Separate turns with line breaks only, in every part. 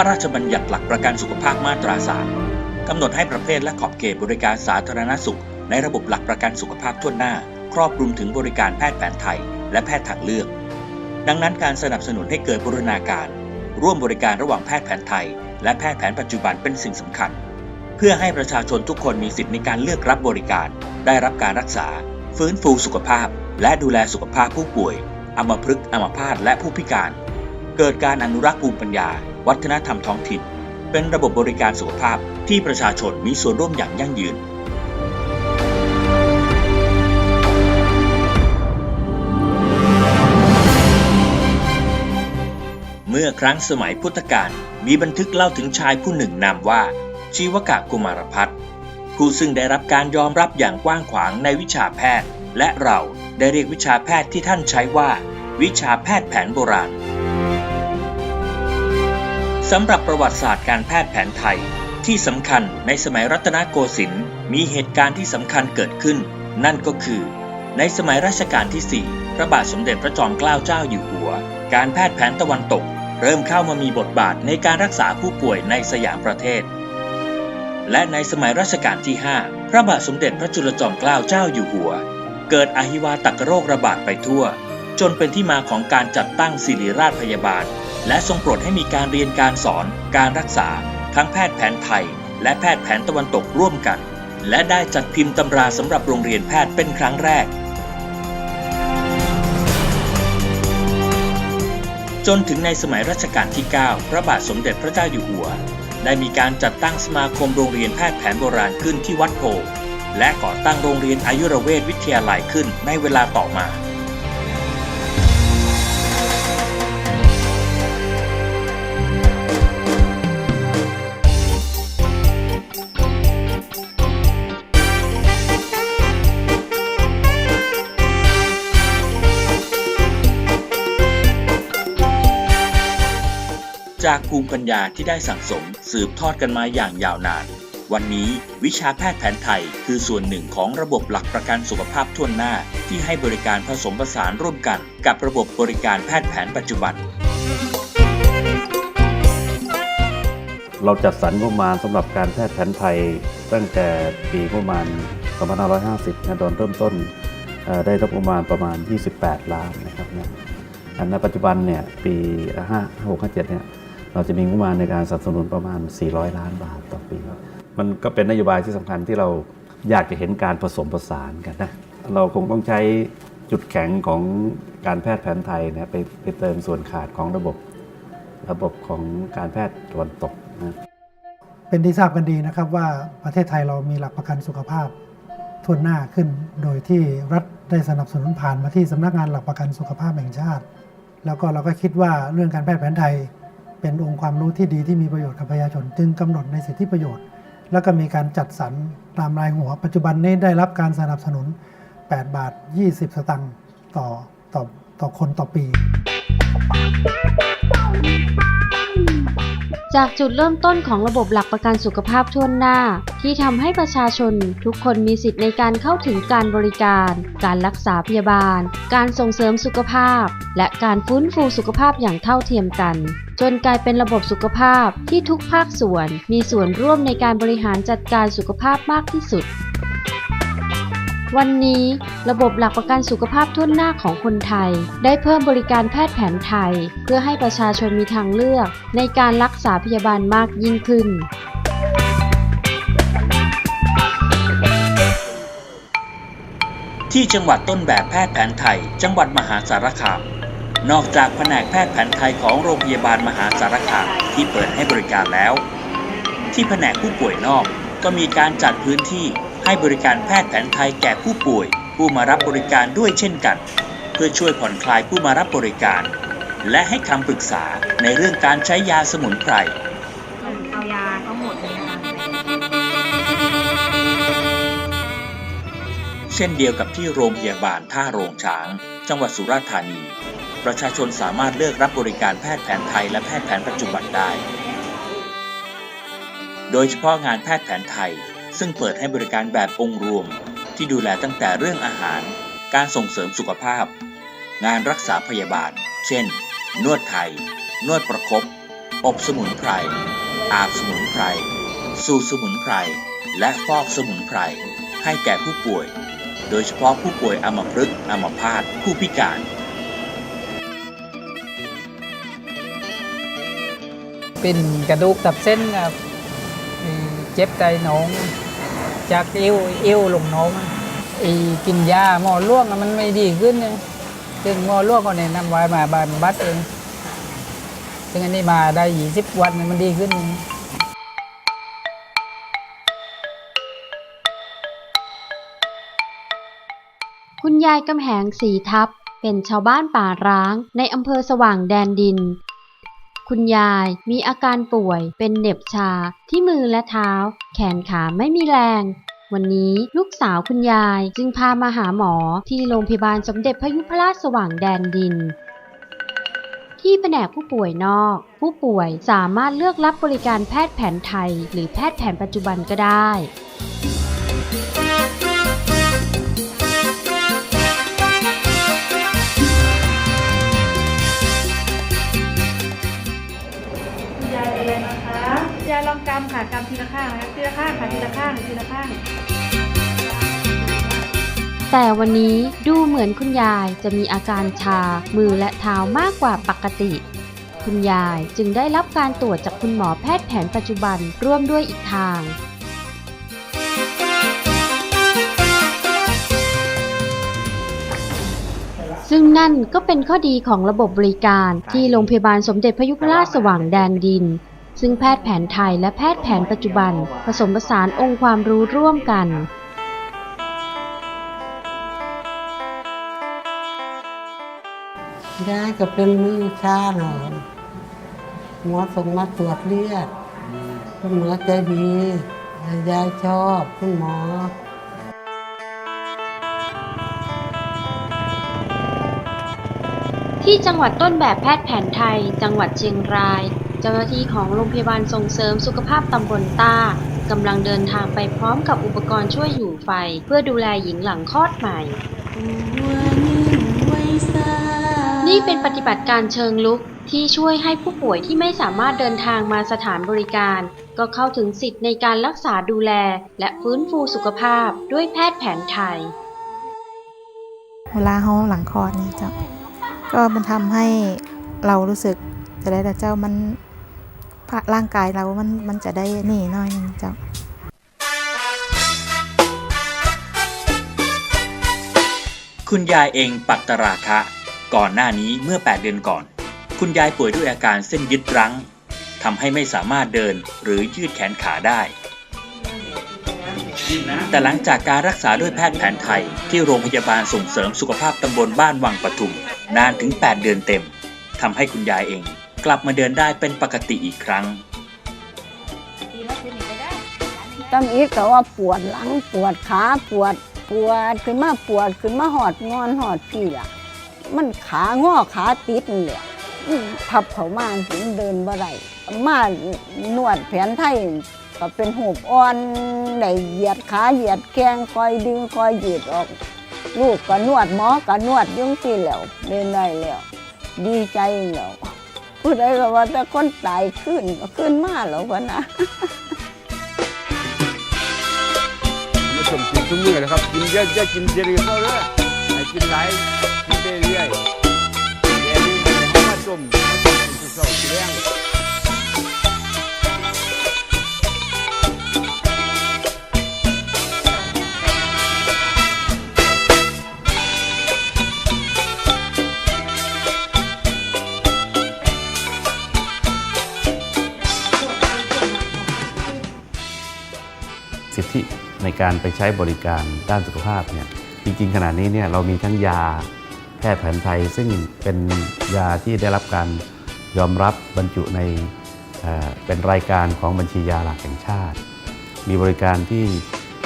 ระราชบัญญัติหลักประกันสุขภาพมาตราสามกำหนดให้ประเภทและขอบเขตบริการสาธารณสุข ในระบบหลักประกันสุขภาพทั่วหน้า ครอบคลุมถึงบริการแพทย์แผนไทย และแพทย์ทางเลือก ดังนั้นการสนับสนุนให้เกิดบูรณาการ ร่วมบริการระหว่างแพทย์แผนไทย และแพทย์แผนปัจจุบันเป็นสิ่งสำคัญ เพื่อให้ประชาชนทุกคนมีสิทธิในการเลือกรับบริการ ได้รับการรักษา ฟื้นฟูสุขภาพ และดูแลสุขภาพผู้ป่วย อัมพฤกษ์อัมพาตและผู้พิการ เกิดการอนุรักษ์ภูมิปัญญา วัฒนธรรมท้องถิ่น เป็นระบบบริการสุขภาพที่ประชาชนมีส่วนร่วมอย่างยั่งยืน เมื่อครั้งสมัยพุทธกาลมีบันทึกเล่าถึงชายผู้หนึ่งนามว่าชีวกะกุมารพัฒน์ผู้ซึ่งได้รับการยอมรับอย่างกว้างขวางในวิชาแพทย์ และเราได้เรียกวิชาแพทย์ที่ท่านใช้ว่า วิชาแพทย์แผนโบราณ สำหรับประวัติศาสตร์การแพทย์แผนไทย ที่สำคัญในสมัยรัตนโกสินทร์มีเหตุการณ์ที่สำคัญเกิดขึ้น นั่นก็คือ ในสมัยรัชกาลที่ 4 พระบาทสมเด็จพระจอมเกล้าเจ้าอยู่หัว การแพทย์แผนตะวันตก เริ่มเข้ามามีบทบาทในการรักษาผู้ป่วยในสยามประเทศ และในสมัยรัชกาลที่ 5 พระบาทสมเด็จพระจุลจอมเกล้าเจ้าอยู่หัว เกิดอหิวาตกโรคระบาดไปทั่ว จนเป็นที่มาของการจัดตั้งศิริราชพยาบาล และทรงโปรดให้มีการเรียนการสอน การรักษา ทั้งแพทย์แผนไทย และแพทย์แผนตะวันตกร่วมกัน และได้จัดพิมพ์ตำราสำหรับโรงเรียนแพทย์เป็นครั้งแรก จนถึงในสมัยรัชกาลที่ 9 พระบาทสมเด็จพระเจ้าอยู่หัว ได้มีการจัดตั้งสมาคมโรงเรียนแพทย์แผนโบราณขึ้นที่วัดโพและก่อตั้งโรงเรียนอายุรเวชวิทยาลัยขึ้นในเวลาต่อมา จากภูมิปัญญาที่ได้สั่งสมสืบทอดกันมาอย่างยาวนาน วันนี้วิชาแพทย์แผนไทย คือส่วนหนึ่งของระบบหลักประกันสุขภาพทั่วหน้า ที่ให้บริการผสมผสานร่วมกัน กับระบบบริการแพทย์แผนปัจจุบัน
เราจัดสรรงบประมาณสำหรับการแพทย์แผนไทย ตั้งแต่ปีงบประมาณ 2550นะตอนเริ่มต้นได้รับประมาณประมาณ 28 ล้านนะครับนี่ยอันในปัจจุบันเนี่ยปี 5 6 5 7เนี่ย เราจะมีงบประมาณในการสนับสนุนประมาณ 400 ล้านบาทต่อปี มันก็เป็นนโยบายที่สำคัญที่เราอยากจะเห็นการผสมผสานกันนะ เราคงต้องใช้จุดแข็งของการแพทย์แผนไทยนะไปไปเติมส่วนขาดของระบบ ระบบของการแพทย์ตะวันตกนะ
เป็นที่ทราบกันดีนะครับว่าประเทศไทยเรามีหลักประกันสุขภาพทั่วหน้าขึ้น โดยที่รัฐได้สนับสนุนผ่านมาที่สำนักงานหลักประกันสุขภาพแห่งชาติ แล้วก็เราก็คิดว่าเรื่องการแพทย์แผนไทย เป็นองค์ความรู้ที่ดีที่มีประโยชน์กับประชาชน จึงกำหนดในสิทธิประโยชน์ แล้วก็มีการจัดสรรตามรายหัว ปัจจุบันนี้ได้รับการสนับสนุน 8 บาท 20 สตังค์ต่อต่อต่อคนต่อปี
จากจุดเริ่มต้นของระบบหลักประกันสุขภาพทั่วหน้า ที่ทำให้ประชาชนทุกคนมีสิทธิ์ในการเข้าถึงการบริการ การรักษาพยาบาล การส่งเสริมสุขภาพ และการฟื้นฟูสุขภาพอย่างเท่าเทียมกัน จนกลายเป็นระบบสุขภาพที่ทุกภาคส่วนมีส่วนร่วมในการบริหารจัดการสุขภาพมากที่สุด วันนี้ระบบหลักประกันสุขภาพทั่วหน้าของคนไทย ได้เพิ่มบริการแพทย์แผนไทย เพื่อให้ประชาชนมีทางเลือก ในการรักษาพยาบาลมากยิ่งขึ้น
ที่จังหวัดต้นแบบแพทย์แผนไทย จังหวัดมหาสารคาม นอกจากแผนกแพทย์แผนไทยของโรงพยาบาลมหาสารคามที่เปิดให้บริการแล้ว ที่แผนกผู้ป่วยนอกก็มีการจัดพื้นที่ ให้บริการแพทย์แผนไทยแก่ผู้ป่วย ผู้มารับบริการด้วยเช่นกัน เพื่อช่วยผ่อนคลายผู้มารับบริการ และให้คำปรึกษาในเรื่องการใช้ยาสมุนไพร
เอายาทั้งหมดเช่
นเดียวกับที่โรงพยาบาลท่าโรงช้าง จังหวัดสุราษฎร์ธานี ประชาชนสามารถเลือกรับบริการแพทย์แผนไทยและแพทย์แผนปัจจุบันได้ โดยเฉพาะงานแพทย์แผนไทย ซึ่งเปิดให้บริการแบบองค์รวม ที่ดูแลตั้งแต่เรื่องอาหาร การส่งเสริมสุขภาพ งานรักษาพยาบาล เช่น นวดไทย นวดประครบอบสมุนไพร อาบสมุนไพร สูตรสมุนไพร และฟอกสมุนไพร ให้แก่ผู้ป่วย โดยเฉพาะผู้ป่วยอัมพฤกษ์อัมพาต ผู้พิการ
เป็นกระดูกตับเส้นครับ เจ็บไตหนองจากเอวเอวลงหนองไอ้กินยาหมอล่วงมันไม่ดีขึ้นเลยซึ่งหมอล่วงก็แนะนำไว้มาบำบัดเองซึ่งอันนี้มาได้ยี่สิบวันมันดีขึ้น
คุณยายกำแหงสีทับเป็นชาวบ้านป่าร้างในอำเภอสว่างแดนดิน คุณยายมีอาการป่วย เป็นเหน็บชาที่มือและเท้า แขนขาไม่มีแรง วันนี้ลูกสาวคุณยายจึงพามาหาหมอที่โรงพยาบาลสมเด็จพระยุพราชสว่างแดนดิน ที่แผนกผู้ป่วยนอก ผู้ป่วยสามารถเลือกรับบริการแพทย์แผนไทย หรือแพทย์แผนปัจจุบันก็ได้ำ
ค่ะกำทีละข้างนะคะทีละข้างค่ะทีละข้างทีละข้าง
แต่วันนี้ดูเหมือนคุณยายจะมีอาการชา มือและเท้ามากกว่าปกติ คุณยายจึงได้รับการตรวจจากคุณหมอแพทย์แผนปัจจุบันร่วมด้วยอีกทาง ซึ่งนั่นก็เป็นข้อดีของระบบบริการที่โรงพยาบาลสมเด็จพระยุพราชสว่างแดนดิน ซึ่งแพทย์แผนไทยและแพทย์แผนปัจจุบัน ผสมผสานองค์ความรู้ร่วมกัน
ยายก็เป็นมือชาหนอนหมอส่งมาตรวจเลือดคุณหมอใจดียายชอบคุณหมอ
ที่จังหวัดต้นแบบแพทย์แผนไทย จังหวัดเชียงราย เจ้าหน้าที่ของโรงพยาบาลส่งเสริมสุขภาพตำบลต้ากำลังเดินทางไปพร้อมกับอุปกรณ์ช่วยอยู่ไฟ เพื่อดูแลหญิงหลังคลอดใหม่ นี่เป็นปฏิบัติการเชิงลุกที่ช่วยให้ผู้ป่วยที่ไม่สามารถเดินทางมาสถานบริการ ก็เข้าถึงสิทธิ์ในการรักษาดูแล และฟื้นฟูสุขภาพด้วยแพทย์แผนไทย
เวลาเขาหลังคลอดเนี่ยเจ้าก็มันทำให้เรารู้สึกจะได้แต่เจ้ามัน ร่างกายเรามันมันจะได้นี่หน้อยนึงเจ้า
คุณยายเองปักตราคะ ก่อนหน้านี้เมื่อ 8 เดือนก่อน คุณยายป่วยด้วยอาการเส้นยึดรั้งทำให้ไม่สามารถเดินหรือยืดแขนขาได้ แต่หลังจากการรักษาด้วยแพทย์แผนไทยที่โรงพยาบาลส่งเสริมสุขภาพตำบลบ้านวังปทุม นานถึง 8 เดือนเต็มทำให้คุณยายเอง กลับมาเดินได้เป็นปกติอีกครั้ง
ตั้งอีกก็ว่าปวดหลังปวดขาปวดปวดขึ้นมาปวดขึ้นมาหอดงอนหอดพี่ล่ะ มันขางอขาติดนี่แหละพับเขามาถึงเดินบ่ได้มานวดแผนไทยก็เป็นหูบอ่อนได้เหยียดขาเหยียดแข้งคอยดึงคอยยืดออก ลูกก็นวดหมอก็นวดยุ่งสิแล้วเดินได้แล้ว ดีใจแล้ว ผู้ใดก็ว่าแต่คนตายขึ้นก็ขึ้นมาแล้ววะนะ
มาชมกินทุกมื้อนะครับกินเยอะๆกินเยอะๆเข้าเลยให้กินหลายกินไปเรื่อยๆแต่นี่มันจะมาชมมาชมกินทุกเช้าแรง
การไปใช้บริการด้านสุขภาพเนี่ยจริง ๆ ขณะนี้เนี่ยเรามีทั้งยาแพทย์แผนไทย ซึ่งเป็นยาที่ได้รับการยอมรับบรรจุในเเป็นรายการของบัญชียาหลักแห่งชาติ มีบริการที่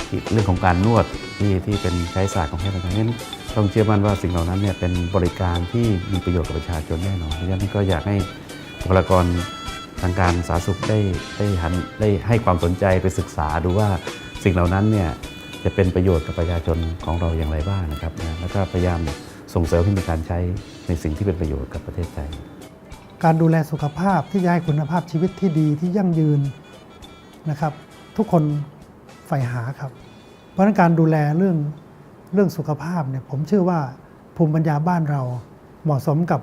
ที่เรื่องของการนวดที่ที่เป็นใช้ศาสตร์ของแพทย์แผนไทยนั้นต้องเชื่อมั่นว่าสิ่งเหล่านั้นเนี่ยเป็นบริการที่มีประโยชน์กับประชาชนแน่นอนเพราะฉะนั้นก็อยากให้บุคลากรทางการสาธารณสุขได้ได้หันได้ให้ความสนใจไปศึกษาดูว่า สิ่งเหล่านั้นเนี่ยจะเป็นประโยชน์กับประชาชนของเราอย่างไรบ้างนะครับนะแล้วก็พยายามส่งเสริมให้มีการใช้ในสิ่งที่เป็นประโยชน์กับประเทศไทย
การดูแลสุขภาพที่จะให้คุณภาพชีวิตที่ดีที่ยั่งยืนนะครับ ทุกคนใฝ่หาครับ เพราะฉะนั้นการดูแลเรื่องเรื่องสุขภาพเนี่ยผมเชื่อว่าภูมิปัญญาบ้านเราเหมาะสมกับ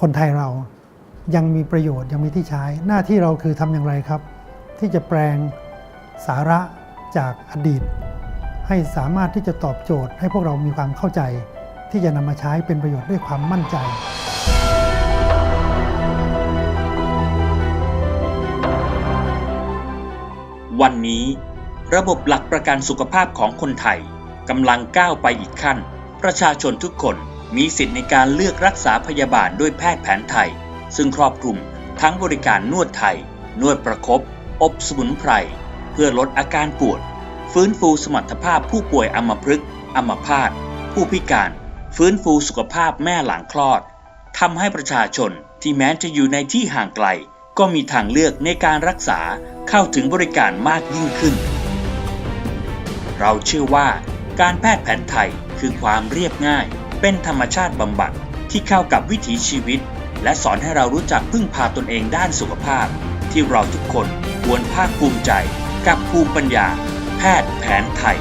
คนไทยเรายังมีประโยชน์ยังมีที่ใช้ หน้าที่เราคือทำอย่างไรครับ ที่จะแปลงสาระ จากอดีต ให้สามารถที่จะตอบโจทย์ให้พวกเรามีความเข้าใจ ที่จะนำมาใช้เป็นประโยชน์ด้วยความมั่นใจ
วันนี้ระบบหลักประกันสุขภาพของคนไทยกำลังก้าวไปอีกขั้น ประชาชนทุกคนมีสิทธิ์ในการเลือกรักษาพยาบาลด้วยแพทย์แผนไทย ซึ่งครอบคลุมทั้งบริการนวดไทย นวดประครบอบสมุนไพร พื่อลดอาการปวด ฟื้นฟูสมรรถภาพผู้ป่วยอัมพฤกษ์อัมพาตผู้พิการ ฟื้นฟูสุขภาพแม่หลังคลอดทำให้ประชาชนที่แม้จะอยู่ในที่ห่างไกล ก็มีทางเลือกในการรักษาเข้าถึงบริการมากยิ่งขึ้น เราเชื่อว่าการแพทย์แผนไทยคือความเรียบง่าย เป็นธรรมชาติบำบัดที่เข้ากับวิถีชีวิต และสอนให้เรารู้จักพึ่งพาตนเองด้านสุขภาพ ที่เราทุกคนควรภาคภูมิใจ กับภูมิปัญญา แพทย์แผนไทย